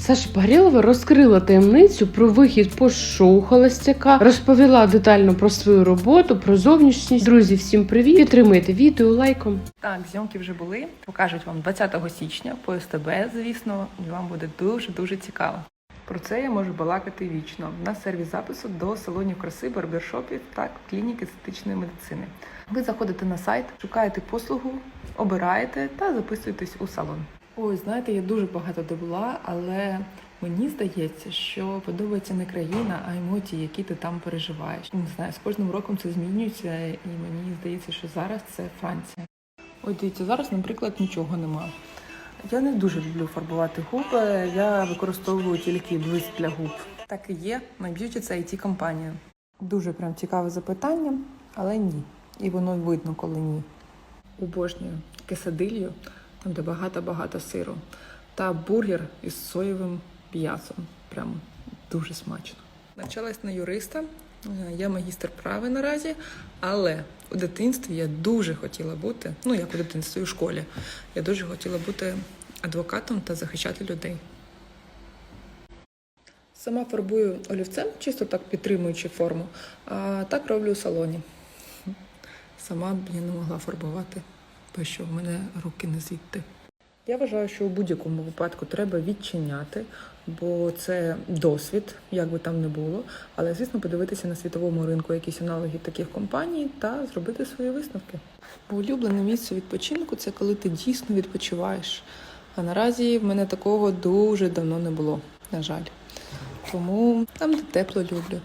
Саша Парілова розкрила таємницю про вихід по шоу Холостяка, розповіла детально про свою роботу, про зовнішність. Друзі, всім привіт! Підтримайте відео лайком. Так, зйомки вже були. Покажуть вам 20 січня по СТБ, звісно, і вам буде дуже дуже цікаво. Про це я можу балакати вічно. У нас сервіс запису до салонів краси, барбершопів та клінік естетичної медицини. Ви заходите на сайт, шукаєте послугу, обираєте та записуєтесь у салон. Ой, знаєте, я дуже багато де була, але мені здається, що подобається не країна, а емоції, які ти там переживаєш. Не знаю, з кожним роком це змінюється, і мені здається, що зараз це Франція. Ой, дивіться, зараз, наприклад, нічого нема. Я не дуже люблю фарбувати губи. Я використовую тільки блиск для губ. Так і є. MyBeauty – це it компанія. Дуже прям цікаве запитання, але ні. І воно видно, коли ні. Обожнюю кесадилью, там де багато-багато сиру, та бургер із соєвим м'ясом. Прям дуже смачно. Навчалась на юриста. Е, Я магістр права наразі, але у дитинстві я дуже хотіла бути, ну як у дитинстві у школі, я дуже хотіла бути адвокатом та захищати людей. Сама фарбую олівцем, чисто так підтримуючи форму, а так роблю у салоні. Сама б я не могла фарбувати, бо що в мене руки не звідти. Я вважаю, що у будь-якому випадку треба відчиняти, бо це досвід, як би там не було. Але, звісно, подивитися на світовому ринку якісь аналоги таких компаній та зробити свої висновки. Бо улюблене місце відпочинку це коли ти дійсно відпочиваєш. А наразі в мене такого дуже давно не було, на жаль. Тому там, де тепло люблю.